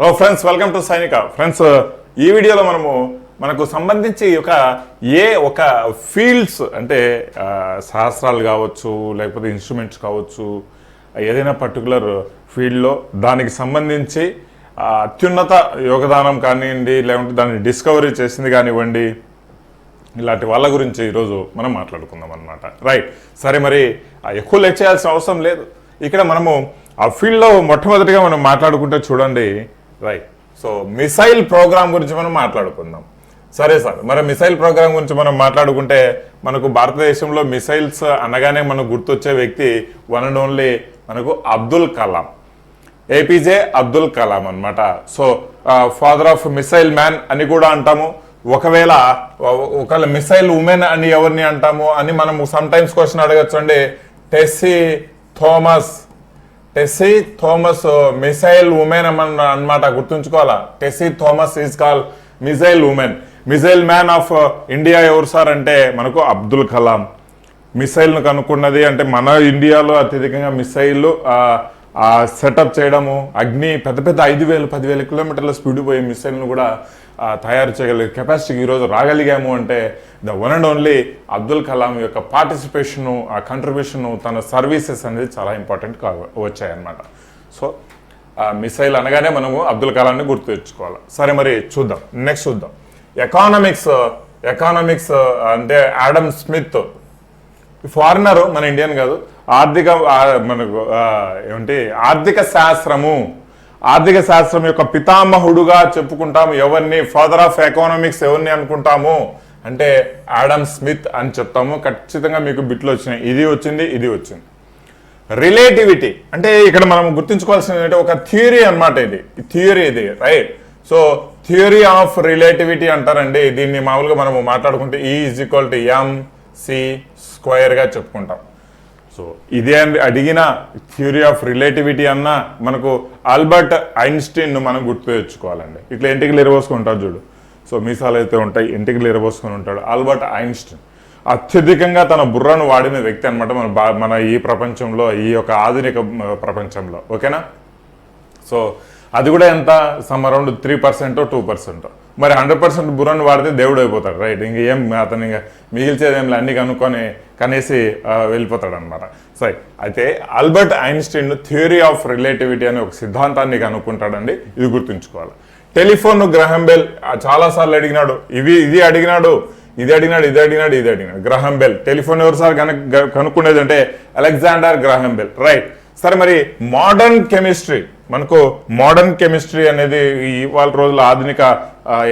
Hello friends welcome to Sainika. Friends ఈ వీడియోలో మనము మనకు సంబంధించి ఒక ఏ ఒక ఫీల్డ్స్ అంటే శాస్త్రాలు కావచ్చు లేకపోతే ఇన్స్ట్రుమెంట్స్ కావచ్చు ఏదైనా పర్టికులర్ ఫీల్డ్లో దానికి సంబంధించి అత్యున్నత యోగదానం కానివ్వండి లేకుంటే దాన్ని డిస్కవరీ చేసింది కానివ్వండి ఇలాంటి వాళ్ళ గురించి ఈరోజు మనం మాట్లాడుకుందాం అనమాట రైట్. సరే మరి ఆ ఎక్కువ లెక్ చేయాల్సిన అవసరం లేదు. ఇక్కడ మనము ఆ ఫీల్డ్లో మొట్టమొదటిగా మనం మాట్లాడుకుంటే చూడండి రైట్ సో మిసైల్ ప్రోగ్రామ్ గురించి మనం మాట్లాడుకుందాం. సరే సార్ మరి మిసైల్ ప్రోగ్రామ్ గురించి మనం మాట్లాడుకుంటే మనకు భారతదేశంలో మిసైల్స్ అనగానే మనకు గుర్తొచ్చే వ్యక్తి వన్ అండ్ ఓన్లీ మనకు అబ్దుల్ కలాం. ఏపీజే అబ్దుల్ కలాం అనమాట so father of missile man అని కూడా అంటాము. ఒకవేళ ఒకవేళ మిసైల్ ఉమెన్ అని ఎవరిని అంటాము అని మనం సమ్ టైమ్స్ క్వశ్చన్ అడగచ్చు అండి టెస్సీ థోమస్ టెస్సీ థోమస్ మిసైల్ ఉమెన్ అన్నమాట గుర్తుంచుకోవాలా? Tessy Thomas is call missile women missile man of India ఎవరు సార్ అంటే మనకు అబ్దుల్ కలాం. మిసైల్ను కనుక్కున్నది అంటే మన ఇండియాలో అత్యధికంగా మిసైల్ సెటప్ చేయడము అగ్ని పెద్ద పెద్ద ఐదు వేలు పదివేల కిలోమీటర్ల స్పీడ్ పోయే మిసైల్ను కూడా తయారు చేయగలిగే కెపాసిటీకి ఈరోజు రాగలిగాము అంటే the one and only Abdul Kalam యొక్క పార్టిసిపేషను ఆ కంట్రిబ్యూషను తన సర్వీసెస్ అనేది చాలా ఇంపార్టెంట్ కా వచ్చాయన్నమాట. సో మిసైల్ అనగానే మనము అబ్దుల్ కలాంని గుర్తు తెచ్చుకోవాలి. సరే మరి చూద్దాం. నెక్స్ట్ చూద్దాం. ఎకానమిక్స్ ఎకానమిక్స్ అంటే ఆడమ్ స్మిత్ ఫారినరు మన ఇండియన్ కాదు ఆర్థిక మనకు ఏమంటే ఆర్థిక శాస్త్రము ఆర్థిక శాస్త్రం యొక్క పితామహుడుగా చెప్పుకుంటాము. ఎవరిని? ఫాదర్ ఆఫ్ ఎకనామిక్స్ ఎవరిని అనుకుంటాము? అంటే ఆడమ్ స్మిత్ అని చెప్తాము. ఖచ్చితంగా మీకు బిట్లు వచ్చినాయి. ఇది వచ్చింది ఇది వచ్చింది. రిలేటివిటీ అంటే ఇక్కడ మనం గుర్తుంచుకోవాల్సింది ఏంటంటే ఒక థియరీ అన్నమాట ఇది. థియరీ ఇది right so theory of relativity అంటారండి. దీన్ని మామూలుగా మనము మాట్లాడుకుంటే E is equal to M C స్క్వేర్గా చెప్పుకుంటాం. సో ఇదే అని అడిగిన థ్యూరీ ఆఫ్ రిలేటివిటీ అన్న మనకు ఆల్బర్ట్ ఐన్స్టీన్ను మనం గుర్తు తెచ్చుకోవాలండి ఇట్లా ఇంటికి ఎరబోసుకుంటాడు చూడు. సో మీసాలు అయితే ఉంటాయి ఇంటికి ఎరబోసుకొని ఉంటాడు ఆల్బర్ట్ ఐన్స్టీన్. అత్యధికంగా తన బుర్రను వాడిన వ్యక్తి అనమాట మన మన ఈ ప్రపంచంలో ఈ యొక్క ఆధునిక ప్రపంచంలో. ఓకేనా? సో అది కూడా ఎంత? సమ్ అరౌండ్ త్రీ పర్సెంటో టూ పర్సెంటో మరి హండ్రెడ్ పర్సెంట్ బుర్రను వాడితే దేవుడు అయిపోతాడు రైట్? ఇంక ఏం అతను ఇంకా మిగిల్చేది ఏం అన్ని కనుక్కొని కనేసి వెళ్ళిపోతాడు అనమాట సరే అయితే Albert Einstein theory of relativity అనే ఒక సిద్ధాంతాన్ని కనుక్కుంటాడండి. ఇది గుర్తుంచుకోవాలి. టెలిఫోన్ గ్రహం బెల్ చాలాసార్లు అడిగినాడు. ఇవి ఇది అడిగినాడు ఇది అడిగినాడు ఇది అడిగినాడు ఇది అడిగినాడు. Graham Bell. టెలిఫోన్ ఎవరు సార్ కనుక్కునేది అంటే అలెగ్జాండర్ గ్రహం బెల్ రైట్? సరే మరి మోడర్న్ కెమిస్ట్రీ మనకు మోడర్న్ కెమిస్ట్రీ అనేది ఇవాళ రోజుల ఆధునిక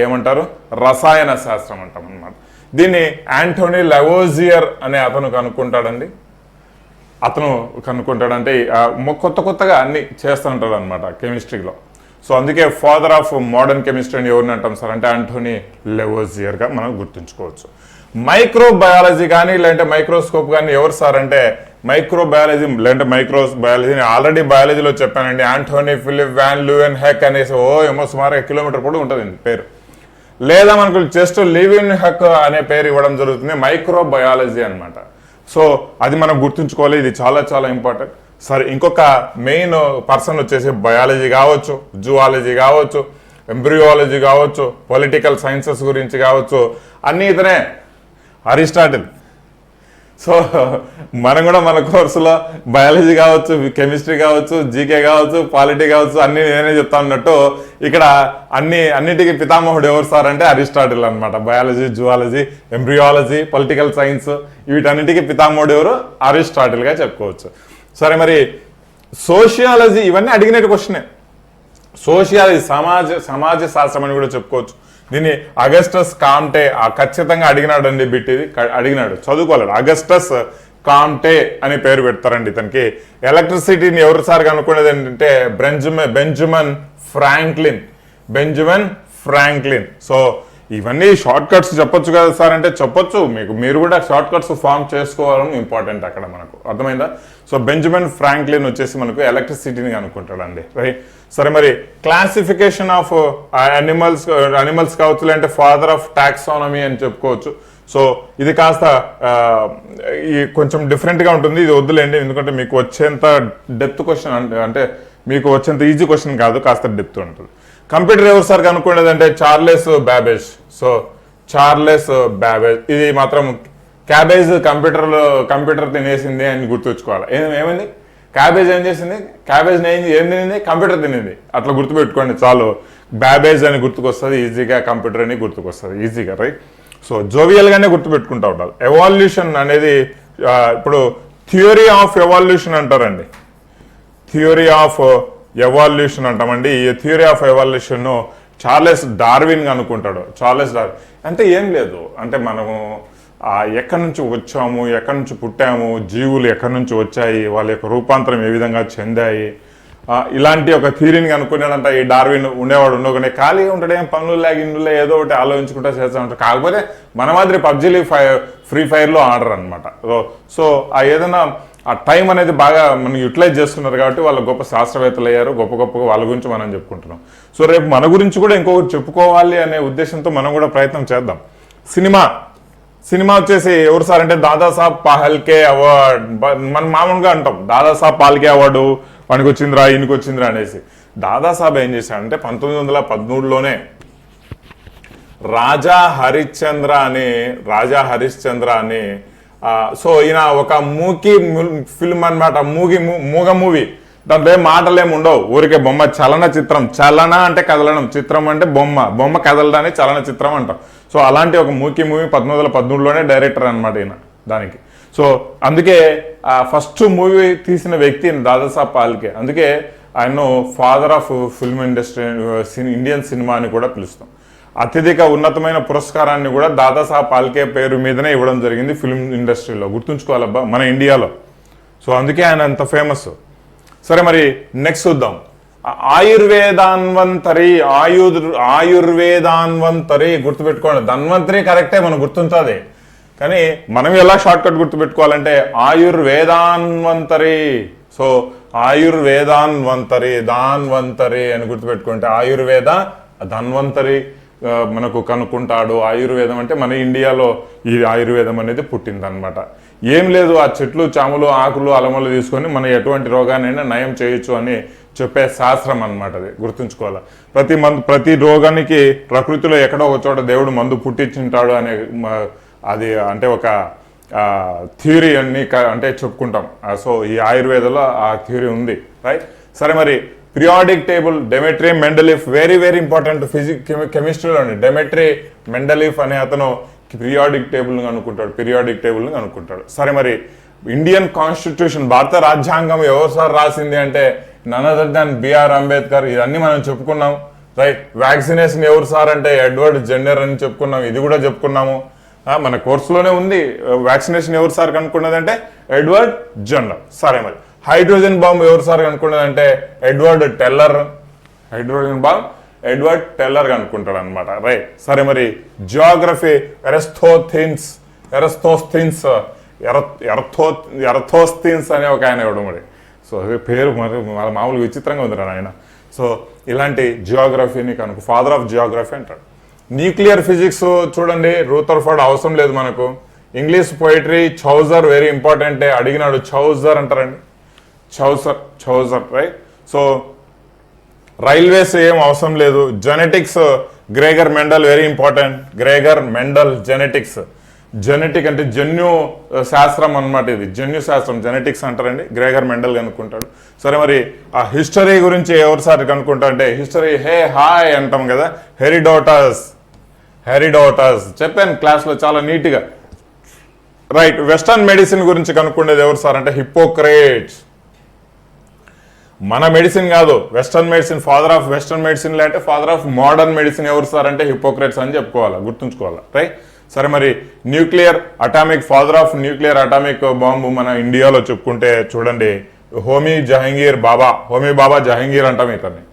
ఏమంటారు? రసాయన శాస్త్రం అంటాం అనమాట దీన్ని యాంటోనీ లెవోజియర్ అనే అతను కనుక్కుంటాడండి. అతను కనుక్కుంటాడంటే కొత్త కొత్తగా అన్ని చేస్తుంటాడు అనమాట కెమిస్ట్రీలో. సో అందుకే ఫాదర్ ఆఫ్ మోడర్న్ కెమిస్ట్రీ అని ఎవరిని అంటాం సార్? అంటే ఆంటోనీ లెవోజియర్గా మనం గుర్తుంచుకోవచ్చు. మైక్రో బయాలజీ కానీ లేదంటే మైక్రోస్కోప్ కానీ ఎవరు సార్ అంటే మైక్రోబయాలజీ లేదంటే మైక్రో బయాలజీని ఆల్రెడీ బయాలజీలో చెప్పానండి. Antony Philip van Leeuwenhoek అనేసి ఓ ఏమో సుమారుగా కిలోమీటర్ కూడా ఉంటుంది పేరు. లేదా మనకు జస్ట్ లివిన్ హక్ అనే పేరు ఇవ్వడం జరుగుతుంది మైక్రో బయాలజీ అన్నమాట. సో అది మనం గుర్తుంచుకోవాలి ఇది చాలా చాలా ఇంపార్టెంట్. సరే ఇంకొక మెయిన్ పర్సన్ వచ్చేసి బయాలజీ కావచ్చు జువాలజీ కావచ్చు ఎంబ్రియాలజీ కావచ్చు పొలిటికల్ సైన్సెస్ గురించి కావచ్చు అన్నీ ఇతనే. అరిస్టాటిల్. సో మనం కూడా మన కోర్సులో బయాలజీ కావచ్చు కెమిస్ట్రీ కావచ్చు జీకే కావచ్చు పాలిటీ కావచ్చు అన్ని నేనే చెప్తా ఉన్నట్టు ఇక్కడ అన్ని అన్నిటికీ పితామహుడు ఎవరు సార్ అంటే అరిస్టాటిల్ అనమాట biology zoology embryology political science వీటన్నిటికీ పితామహుడు ఎవరు? అరిస్టాటిల్గా చెప్పుకోవచ్చు. సరే మరి సోషియాలజీ ఇవన్నీ అడిగినట్టు క్వశ్చనే. సోషియాలజీ సమాజ సమాజ శాస్త్రం అని కూడా చెప్పుకోవచ్చు. దీన్ని అగస్టస్ కామ్టే ఆ ఖచ్చితంగా అడిగినాడండి బిట్టిది అడిగినాడు చదువుకోలేడు. అగస్టస్ కామ్టే అని పేరు పెడతారండి ఇతనికి. ఎలక్ట్రిసిటీని ఎవరు సార్ కనుక్కునేది ఏంటంటే Benjamin Benjamin Franklin Benjamin Franklin so ఇవన్నీ షార్ట్ కట్స్ చెప్పొచ్చు కదా సార్ అంటే చెప్పొచ్చు. మీకు మీరు కూడా షార్ట్ కట్స్ ఫామ్ చేసుకోవడం ఇంపార్టెంట్ అక్కడ మనకు. అర్థమైందా? సో బెంజమిన్ ఫ్రాంక్లిన్ వచ్చేసి మనకు ఎలక్ట్రిసిటీని కనుక్కుంటాడండి రైట్ సరే మరి క్లాసిఫికేషన్ ఆఫ్ అనిమల్స్ అనిమల్స్ కావచ్చు లేదంటే ఫాదర్ ఆఫ్ టాక్సానమీ అని చెప్పుకోవచ్చు. సో ఇది కాస్త uh, ఈ కొంచెం డిఫరెంట్గా ఉంటుంది. ఇది వద్దులేండి ఎందుకంటే మీకు వచ్చేంత డెప్త్ క్వశ్చన్ అంటే మీకు వచ్చేంత ఈజీ క్వశ్చన్ కాదు కాస్త డెప్త్ ఉంటుంది. కంప్యూటర్ ఎవరు సార్ కనుక్కునేది అంటే Charles Babbage so Charles Babbage ఇది మాత్రం క్యాబేజ్ కంప్యూటర్లో కంప్యూటర్ తినేసింది అని గుర్తుంచుకోవాలి. ఏమైంది క్యాబేజ్ ఏం చేసింది? క్యాబేజ్ ఏం ఏం తినింది? కంప్యూటర్ తినింది. అట్లా గుర్తుపెట్టుకోండి చాలు. బ్యాబేజ్ అని గుర్తుకొస్తుంది ఈజీగా కంప్యూటర్ అని గుర్తుకొస్తుంది. ఈజీగా రైట్? సో జోవియల్గానే గుర్తుపెట్టుకుంటూ ఉండాలి. ఎవాల్యూషన్ అనేది ఇప్పుడు థియరీ ఆఫ్ ఎవాల్యూషన్ అంటారండి. థియరీ ఆఫ్ ఎవాల్యూషన్ అంటామండి. ఈ theory of evolution Charles Darwin అనుకుంటాడు. Charles Darwin. అంటే ఏం లేదు. అంటే మనము ఎక్కడి నుంచి వచ్చాము ఎక్కడి నుంచి పుట్టాము జీవులు ఎక్కడి నుంచి వచ్చాయి వాళ్ళ యొక్క రూపాంతరం ఏ విధంగా చెందాయి. ఇలాంటి ఒక థీరీని అనుకున్నాడంట ఈ డార్విన్ ఉండేవాడు ఉండగానే. ఖాళీగా ఉంటాడు ఏం పనులు లేకుండా ఇందులో ఏదో ఒకటి ఆలోచించుకుంటా చేస్తూ ఉంటాడు. కాకపోతే మన మాదిరి పబ్జీలు ఫైర్ ఫ్రీ ఫైర్లో ఆర్డర్ అనమాట సో ఆ ఏదైనా ఆ టైం అనేది బాగా మనం యూటిలైజ్ చేస్తున్నారు కాబట్టి వాళ్ళు గొప్ప శాస్త్రవేత్తలు అయ్యారు గొప్ప గొప్పగా వాళ్ళ గురించి మనం చెప్పుకుంటున్నాం. సో రేపు మన గురించి కూడా ఇంకొకటి చెప్పుకోవాలి అనే ఉద్దేశంతో మనం కూడా ప్రయత్నం చేద్దాం. సినిమా సినిమా వచ్చేసి ఎవరు సార్ అంటే దాదాసాబ్ పాహల్కే అవార్డ్. మనం మామూలుగా అంటాం దాదాసాబ్ పాల్కే అవార్డు వానికి వచ్చిందిరా ఈయనకి వచ్చిందిరా అనేసి. దాదాసాబ్ ఏం చేశాడంటే పంతొమ్మిది వందల పదమూడులోనే రాజా హరిశ్చంద్ర అని రాజా హరిశ్చంద్ర అని సో ఈయన ఒక మూకీ ఫిల్మ్ అన్నమాట. మూగి మూ- మూగ మూవీ. దాంట్లో ఏం మాటలు ఉండవు. ఊరికే బొమ్మ చలన చిత్రం. చలన అంటే కదలడం. చిత్రం అంటే బొమ్మ. బొమ్మ కదలడాన్ని చలన చిత్రం అంటాం. సో అలాంటి ఒక మూకీ మూవీ పంతొమ్మిది వందల పదమూడులోనే డైరెక్టర్ అనమాట ఈయన దానికి. సో అందుకే ఆ ఫస్ట్ మూవీ తీసిన వ్యక్తి దాదాసాబ్ దాదాసాహెబ్ పాల్కే. అందుకే ఆయన్ను father of film industry Indian cinema అని కూడా పిలుస్తాం. అత్యధిక ఉన్నతమైన పురస్కారాన్ని కూడా దాదాసాహెబ్ పాల్కే పేరు మీదనే ఇవ్వడం జరిగింది ఫిల్మ్ ఇండస్ట్రీలో. గుర్తుంచుకోవాలబ్బా మన ఇండియాలో. సో అందుకే ఆయన అంత ఫేమస్. సరే మరి నెక్స్ట్ చూద్దాం. ఆయుర్వేదాన్వంతరి ఆయుర్ ఆయుర్వేదాన్వంతరి గుర్తుపెట్టుకోండి. ధన్వంతరి కరెక్టే మనం గుర్తుంటుంది. కానీ మనం ఎలా షార్ట్ కట్ గుర్తుపెట్టుకోవాలంటే ఆయుర్వేదాన్వంతరి. సో ఆయుర్వేదాన్వంతరి దాన్వంతరి అని గుర్తుపెట్టుకుంటే ఆయుర్వేద ధన్వంతరి మనకు కనుక్కుంటాడు. ఆయుర్వేదం అంటే మన ఇండియాలో ఈ ఆయుర్వేదం అనేది పుట్టిందనమాట ఏం లేదు ఆ చెట్లు చాములు ఆకులు అలమలు తీసుకొని మనం ఎటువంటి రోగానైనా నయం చేయొచ్చు అని చెప్పే శాస్త్రం అన్నమాట అది. గుర్తుంచుకోవాలి? ప్రతి మందు ప్రతి రోగానికి ప్రకృతిలో ఎక్కడో ఒక చోట దేవుడు మందు పుట్టించుంటాడు అనే అది అంటే ఒక థ్యూరీ అన్ని క- అంటే చెప్పుకుంటాం. సో ఈ ఆయుర్వేదంలో ఆ థ్యూరీ ఉంది. రైట్? సరే మరి periodic table Dmitri Mendeleev very very important physic కెమిస్ట్రీలో డెమెట్రీ మెండలిఫ్ అనే అతను పిరియాడిక్ టేబుల్ని అనుకుంటాడు పిరియాడిక్ టేబుల్ని అనుకుంటాడు. సరే మరి ఇండియన్ కాన్స్టిట్యూషన్ భారత రాజ్యాంగం ఎవరు సార్ రాసింది అంటే నన్ దాన్ బిఆర్ అంబేద్కర్ ఇవన్నీ మనం చెప్పుకున్నాం రైట్? వ్యాక్సినేషన్ ఎవరు సార్ అంటే ఎడ్వర్డ్ జెండర్ అని చెప్పుకున్నాం ఇది కూడా చెప్పుకున్నాము. మన కోర్సులోనే ఉంది వ్యాక్సినేషన్ ఎవరు సార్ కనుక్కున్నదంటే ఎడ్వర్డ్ జెండర్ సరే మరి హైడ్రోజన్ బాంబు ఎవరు sir కనుక్కున్నదంటే Edward Teller. Hydrogen bomb Edward Teller అనుకుంటాడు అనమాట రైట్. సరే మరి జియోగ్రఫీ ఎరస్థోథిన్స్ ఎరస్థోస్థిన్స్ ఎరథో ఎరథోస్థిన్స్ అనే ఒక ఆయన ఇవ్వడం మరి. సో అదే పేరు మరి మామూలుగా విచిత్రంగా ఉంది ఆయన. సో ఇలాంటి జియోగ్రఫీని కనుక ఫాదర్ ఆఫ్ జియోగ్రఫీ అంటాడు. న్యూక్లియర్ ఫిజిక్స్ చూడండి రూథర్ఫర్డ్ అవసరం లేదు మనకు. English poetry Chaucer very important అడిగినాడు చౌజర్ అంటారండి. Chaucer Chaucer right so railways ఏం అవసరం లేదు. Genetics Gregor Mendel very important Gregor Mendel genetics genetic అంటే జన్యు uh, శాస్త్రం అనమాట ఇది. జన్యు శాస్త్రం జెనెటిక్స్ అంటారండి. గ్రేగర్ మెండల్ కనుక్కుంటాడు. సరే మరి ఆ హిస్టరీ గురించి ఎవరిసారి కనుక్కుంటా అంటే హిస్టరీ హే హాయ్ అంటాం కదా హెరిడోటస్. హెరిడోటస్. చెప్పాను క్లాస్లో చాలా నీట్గా. రైట్ వెస్టర్న్ మెడిసిన్ గురించి కనుక్కునేది ఎవరు సార్ అంటే హిపోక్రేట్స్ మన మెడిసిన్ కాదు western medicine father of western medicine లేంటే father of modern medicine ఎవరు సార్ అంటే హిపోక్రేట్స్ అని చెప్పుకోవాలా గుర్తుంచుకోవాలా రైట్ సరే మరి nuclear atomic father of nuclear atomic bomb మన ఇండియాలో చెప్పుకుంటే చూడండి హోమీ జహంగీర్ బాబా హోమీ బాబా జహంగీర్ అంటాం ఇతన్ని.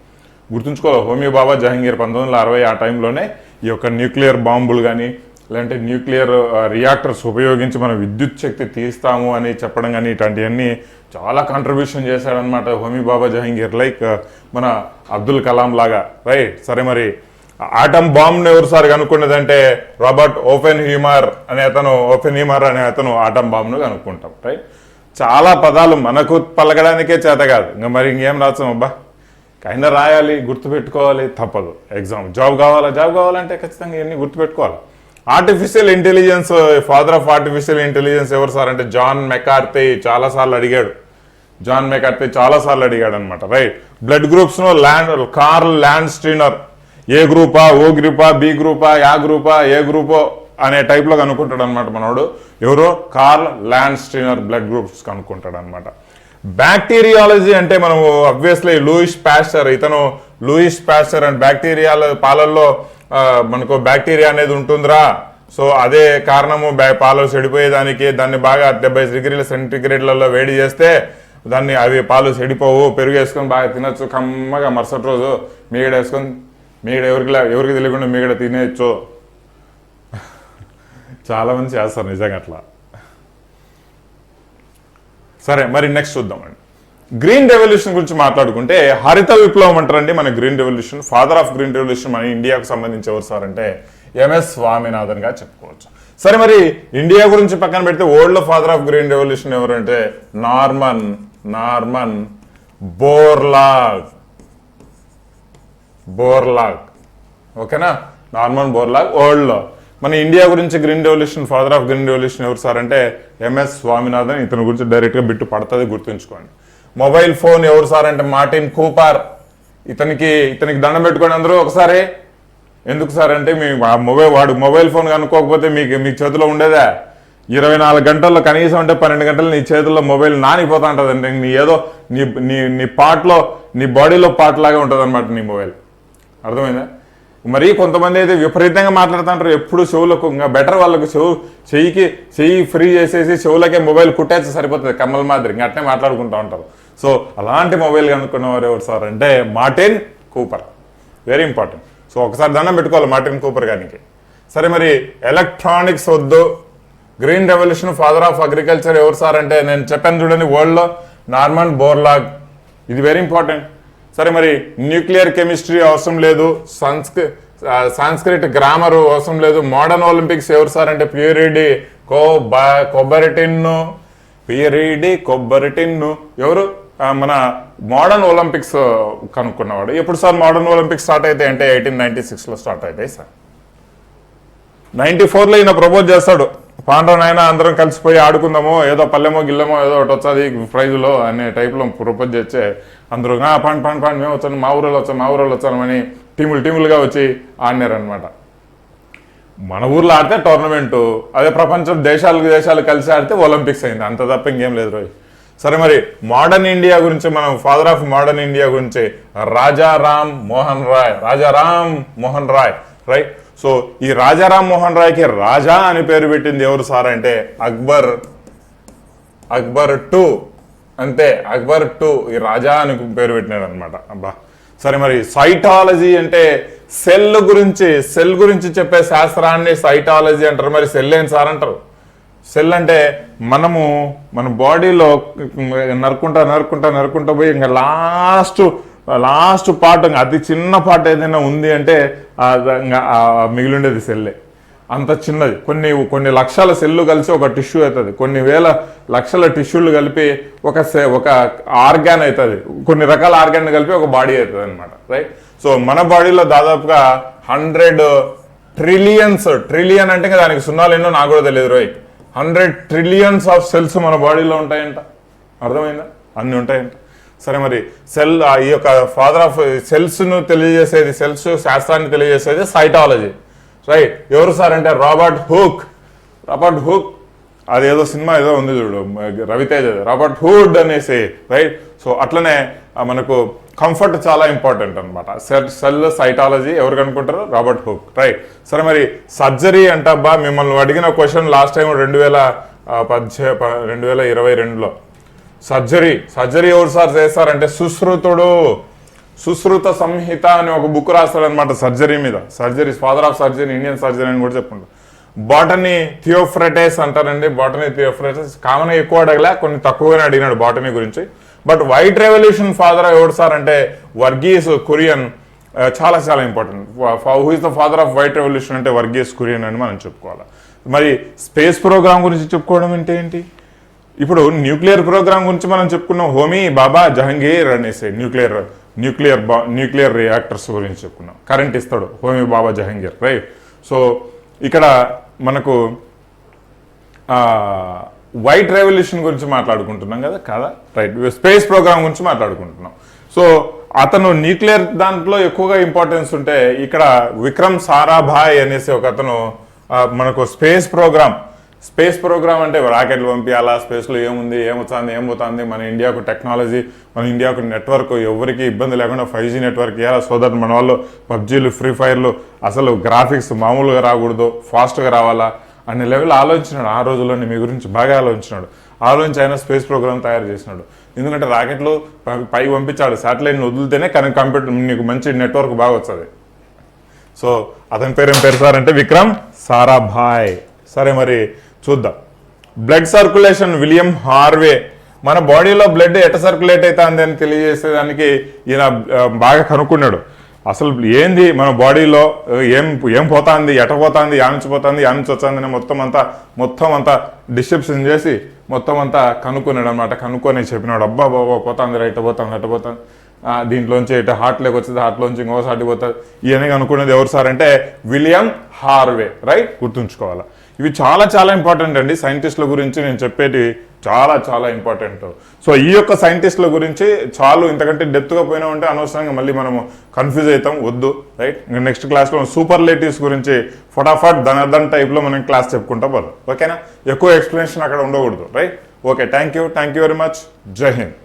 గుర్తుంచుకోవాలి హోమీ బాబా జహంగీర్ పంతొమ్మిది వందల అరవై ఆ టైంలోనే ఈ యొక్క న్యూక్లియర్ బాంబులు కానీ లేదంటే న్యూక్లియర్ రియాక్టర్స్ ఉపయోగించి మనం విద్యుత్ శక్తి తీస్తాము అని చెప్పడం కానీ ఇట్లాంటివన్నీ చాలా కాంట్రిబ్యూషన్ చేశాడనమాట హోమీ బాబా జహంగీర్. లైక్ మన అబ్దుల్ కలాం లాగా. రైట్ సరే మరి ఆటం బాంబ్ను ఎవరు కనుక్కున్నదంటే రాబర్ట్ ఓపెన్ హ్యూమర్ అనే అతను ఓపెన్ హ్యూమర్ అనే అతను ఆటం బాంబ్ను కనుక్కుంటాం. రైట్ చాలా పదాలు మనకు పలకడానికే చేత కాదు. ఇంకా మరి ఇంకేం రాసాం అబ్బా? కైనా రాయాలి గుర్తుపెట్టుకోవాలి తప్పదు. ఎగ్జామ్ జాబ్ కావాలా? జాబ్ కావాలంటే ఖచ్చితంగా ఇవన్నీ గుర్తుపెట్టుకోవాలి? Artificial intelligence father of artificial intelligence ఎవరు సార్ అంటే జాన్ మెకార్తే చాలాసార్లు అడిగాడు. జాన్ మెకార్తే చాలాసార్లు అడిగాడు అనమాట రైట్ బ్లడ్ గ్రూప్స్ను land Karl Landsteiner A గ్రూపా ఓ గ్రూపా బి గ్రూపా యా గ్రూపా ఏ గ్రూపో అనే టైప్లో కనుక్కుంటాడు అనమాట మనోడు. ఎవరో? Karl Landsteiner blood groups కనుక్కుంటాడు అనమాట బ్యాక్టీరియాలజీ అంటే మనము అబ్వియస్లీ లూయిస్ ప్యాస్టర్ ఇతను లూయిస్ ప్యాస్టర్ అండ్ బ్యాక్టీరియాల పాలల్లో మనకు బ్యాక్టీరియా అనేది ఉంటుందిరా. సో అదే కారణము పాలు చెడిపోయేదానికి దాన్ని బాగా డెబ్బై డిగ్రీల సెంటిగ్రేడ్లలో వేడి చేస్తే దాన్ని అవి పాలు చెడిపోవు పెరుగు వేసుకొని బాగా తినొచ్చు. కమ్మగా మరుసటి రోజు మీగడ వేసుకొని మీగడ ఎవరికి ఎవరికి తెలియకుండా మీగడ తినేయచ్చు. చాలామంది చేస్తారు నిజంగా అట్లా. సరే మరి నెక్స్ట్ చూద్దామండి. గ్రీన్ రెవల్యూషన్ గురించి మాట్లాడుకుంటే హరిత విప్లవం అంటారండి మన green revolution father of green revolution మన ఇండియాకు సంబంధించి ఎవరు సార్ అంటే ఎంఎస్ స్వామినాథన్గా చెప్పుకోవచ్చు. సరే మరి ఇండియా గురించి పక్కన పెడితే world father of green revolution ఎవరంటే నార్మన్ నార్మన్ బోర్లాగ్ బోర్లాగ్ ఓకేనా? నార్మన్ బోర్లాగ్ వరల్డ్లో మన ఇండియా గురించి green revolution father of green revolution ఎవరు సార్ అంటే ఎంఎస్ స్వామినాథన్. ఇతని గురించి డైరెక్ట్గా బిట్టు పడుతుంది గుర్తుంచుకోండి. మొబైల్ ఫోన్ ఎవరు సార్ అంటే మార్టిన్ కూపర్. ఇతనికి ఇతనికి దండం పెట్టుకొని అందరూ ఒకసారి ఎందుకు సార్ అంటే మీ మొబైల్ వాడు మొబైల్ ఫోన్ కనుక్కోకపోతే మీకు మీ చేతిలో ఉండేదా? ఇరవై నాలుగు గంటల్లో కనీసం అంటే పన్నెండు గంటలు నీ చేతుల్లో మొబైల్ నానిపోతా ఉంటుంది అంటే నీ ఏదో నీ నీ నీ పార్ట్లో నీ బాడీలో పార్ట్ లాగా ఉంటుంది అనమాట నీ మొబైల్. అర్థమైందా? మరి కొంతమంది అయితే విపరీతంగా మాట్లాడుతుంటారు ఎప్పుడు చెవులకు ఇంకా బెటర్ వాళ్ళకు చెవు చెయ్యికి చెయ్యి ఫ్రీ చేసేసి చెవులకే మొబైల్ కుట్టేస్తే సరిపోతుంది కమ్మల మాదిరి. ఇంకా అట్నే మాట్లాడుకుంటూ ఉంటారు. సో అలాంటి మొబైల్ కనుక్కున్నవారు ఎవరు సార్ అంటే Martin Cooper. Very important so ఒకసారి దండం పెట్టుకోవాలి మార్టిన్ కూపర్ గారికి. సరే మరి ఎలక్ట్రానిక్స్ వద్దు. Green revolution father of agriculture ఎవరు సార్ అంటే నేను చెప్పాను చూడండి వరల్డ్లో. నార్మన్ బోర్లాగ్ ఇది వెరీ ఇంపార్టెంట్ సరే మరి న్యూక్లియర్ కెమిస్ట్రీ అవసరం లేదు. సంస్కృ సాంస్క్రిట్ గ్రామర్ అవసరం లేదు. మోడర్న్ ఒలింపిక్స్ ఎవరు సార్ అంటే ప్యూరిడి కో కొబ్బరిటిన్ను ప్యూరిడి కొబ్బరిటిన్ను ఎవరు? మన మోడర్న్ ఒలింపిక్స్ కనుక్కున్నవాడు. ఎప్పుడు సార్ మోడర్న్ ఒలింపిక్స్ స్టార్ట్ అయితే అంటే ఎయిటీన్ నైన్టీ సిక్స్లో స్టార్ట్ అవుతాయి సార్. నైన్టీ ఫోర్లో ఈయన ప్రపోజ్ చేస్తాడు. పాండవ అందరం కలిసిపోయి ఆడుకుందాము ఏదో పల్లెమో గిల్లెమో ఏదో ఒకటి వచ్చేది ప్రైజ్లో అనే టైప్లో ప్రపోజ్ చేస్తే అందరూ పాండ్ పాండ్ పాండ్ మేము వచ్చాను మా ఊరిలో వచ్చాను మా ఊరిలో వచ్చామని టీములు టీములుగా వచ్చి ఆడినారనమాట మన ఊర్లో ఆడితే టోర్నమెంటు అదే ప్రపంచం దేశాలకు దేశాలు కలిసి ఆడితే ఒలింపిక్స్ అయింది. అంత తప్ప ఇంకేం లేదు రోజు సరే మరి మోడర్న్ ఇండియా గురించి మనం ఫాదర్ ఆఫ్ మోడర్న్ ఇండియా గురించి రాజారాం మోహన్ రాయ్ రాజారామ్ మోహన్ రాయ్ రైట్ సో ఈ రాజారామ్ మోహన్ రాయ్కి రాజా అని పేరు పెట్టింది ఎవరు సార్ అంటే అక్బర్ అక్బర్ టూ అంతే అక్బర్ టూ ఈ రాజా అని పేరు పెట్టినాడు అనమాట అబ్బా. సరే మరి సైటాలజీ అంటే సెల్ గురించి సెల్ గురించి చెప్పే శాస్త్రాన్ని సైటాలజీ అంటారు. మరి సెల్ ఏం సార్ అంటారు? సెల్ అంటే మనము మన బాడీలో నరుకుంటా నరుకుంటా నరుకుంటా పోయి ఇంకా లాస్ట్ లాస్ట్ పార్ట్ ఇంకా అతి చిన్న పార్ట్ ఏదైనా ఉంది అంటే మిగిలిండేది సెల్లే. అంత చిన్నది. కొన్ని కొన్ని లక్షల సెల్లు కలిసి ఒక టిష్యూ అవుతుంది. కొన్ని వేల లక్షల టిష్యూలు కలిపి ఒక సె ఒక ఆర్గాన్ అవుతుంది. కొన్ని రకాల ఆర్గాన్ కలిపి ఒక బాడీ అవుతుంది అనమాట రైట్? సో మన బాడీలో దాదాపుగా హండ్రెడ్ ట్రిలియన్స్ ట్రిలియన్ అంటే ఇంకా దానికి సున్నాలు ఎన్నో నాకు కూడా తెలియదు. Right? Hundred trillions of cells మన బాడీలో ఉంటాయంట. అర్థమైందా? అన్ని ఉంటాయంట. సరే మరి సెల్ ఈ యొక్క ఫాదర్ ఆఫ్ సెల్స్ను తెలియజేసేది సెల్స్ శాస్త్రాన్ని తెలియజేసేది సైటాలజీ. రైట్ ఎవరు సార్ అంటే రాబర్ట్ హుక్. రాబర్ట్ హుక్ అదేదో సినిమా ఏదో ఉంది చూడు రవితేజ రాబర్ట్ హుడ్ అనేసి రైట్? సో అట్లనే మనకు కంఫర్ట్ చాలా ఇంపార్టెంట్ అనమాట సెల్ సెల్ సైటాలజీ ఎవరు కనుక్కుంటారు? రాబర్ట్ హుక్ రైట్ సరే మరి సర్జరీ అంటబ్బా మిమ్మల్ని అడిగిన క్వశ్చన్ లాస్ట్ టైం రెండు వేల పద్దె ప- రెండు వేల ఇరవై రెండులో. సర్జరీ సర్జరీ ఎవరు సార్ చేస్తారంటే సుశ్రుతుడు. సుశ్రుత సంహిత అని ఒక బుక్ రాస్తాడనమాట సర్జరీ మీద. Surgery father of surgery Indian surgery అని కూడా చెప్పుకుంటారు. బాటనీ థియోఫ్రటేస్ అంటారండి. బాటనీ థియోఫ్రటేస్ కామన్ ఎక్కువ అడగలే కొన్ని తక్కువగానే అడిగినాడు బాటనీ గురించి. బట్ వైట్ రెవల్యూషన్ ఫాదర్ ఎవరు సార్ అంటే వర్గీస్ కురియన్ చాలా చాలా important. Who is the father of white revolution అంటే వర్గీస్ కురియన్ అని మనం చెప్పుకోవాలి. మరి స్పేస్ ప్రోగ్రామ్ గురించి చెప్పుకోవడం అంటే ఏంటి? ఇప్పుడు న్యూక్లియర్ ప్రోగ్రామ్ గురించి మనం చెప్పుకున్నాం. హోమీ బాబా జహంగీర్ అనేసి న్యూక్లియర్ న్యూక్లియర్ బా న్యూక్లియర్ రియాక్టర్స్ గురించి చెప్పుకున్నాం. కరెంట్ ఇస్తాడు. హోమీ బాబా జహంగీర్ రైట్ సో ఇక్కడ మనకు వైట్ రెవల్యూషన్ గురించి మాట్లాడుకుంటున్నాం కదా కదా రైట్ స్పేస్ ప్రోగ్రామ్ గురించి మాట్లాడుకుంటున్నాం. సో అతను న్యూక్లియర్ దాంట్లో ఎక్కువగా ఇంపార్టెన్స్ ఉంటే ఇక్కడ విక్రమ్ సారాభాయ్ అనేసి ఒక అతను మనకు స్పేస్ ప్రోగ్రామ్ స్పేస్ ప్రోగ్రామ్ అంటే రాకెట్లు పంపించాలా? స్పేస్లో ఏముంది? ఏమవుతుంది ఏమవుతుంది? మన ఇండియాకు టెక్నాలజీ మన ఇండియాకు నెట్వర్క్ ఎవరికి ఇబ్బంది లేకుండా ఫైవ్ జీ నెట్వర్క్ ఇవ్వాలా సో దట్ మన వాళ్ళు పబ్జీలు ఫ్రీ ఫైర్లు అసలు గ్రాఫిక్స్ మామూలుగా రాకూడదు ఫాస్ట్గా రావాలా? అనే లెవెల్ ఆలోచించినాడు ఆ రోజుల్లోనే మీ గురించి బాగా ఆలోచించినాడు. ఆలోచించి ఆయన స్పేస్ ప్రోగ్రామ్ తయారు చేసినాడు. ఎందుకంటే రాకెట్లు పై- పైకి పంపించాడు. శాటిలైట్ని వదిలితేనే కానీ కంప్యూటర్ నీకు మంచి నెట్వర్క్ బాగా వస్తుంది. సో అతని పేరు ఏం పేరు సార్ అంటే విక్రమ్ సారాభాయ్. సరే మరి చూద్దాం. Blood circulation William Harvey. మన బాడీలో బ్లడ్ ఎట సర్క్యులేట్ అవుతుంది అని తెలియజేసేదానికి ఈయన బాగా కనుక్కున్నాడు. అసలు ఏంది మన బాడీలో ఏం ఏం పోతుంది ఎట పోతుంది యానించి అని మొత్తం అంతా మొత్తం అంతా డిస్క్రిప్షన్ చేసి మొత్తం అంతా కనుక్కున్నాడు అనమాట కనుక్కొని చెప్పినాడు అబ్బా బాబా పోతుంది రైట్ పోతుంది అట్ట పోతుంది. దీంట్లోంచి ఇటు హార్ట్లోకి వచ్చింది హార్ట్లోంచి ఇంకో సాటి పోతుంది. ఇవన్నీ అనుకునేది ఎవరు సార్ అంటే విలియం హార్వే రైట్ గుర్తుంచుకోవాలి. ఇవి చాలా చాలా ఇంపార్టెంట్ అండి. సైంటిస్టుల గురించి నేను చెప్పేది చాలా చాలా ఇంపార్టెంట్ సో ఈ యొక్క సైంటిస్టుల గురించి చాలు ఇంతకంటే డెప్త్గా పోయినా ఉంటే అనవసరంగా మళ్ళీ మనము కన్ఫ్యూజ్ అవుతాం వద్దు రైట్ నెక్స్ట్ క్లాస్లో సూపర్ లేటివ్స్ గురించి ఫటాఫట్ ధనర్ధన్ టైప్లో మనం క్లాస్ చెప్పుకుంటా పోదాం ఓకేనా ఎక్కువ ఎక్స్ప్లెనేషన్ అక్కడ ఉండకూడదు right okay thank you thank you very much జై హింద్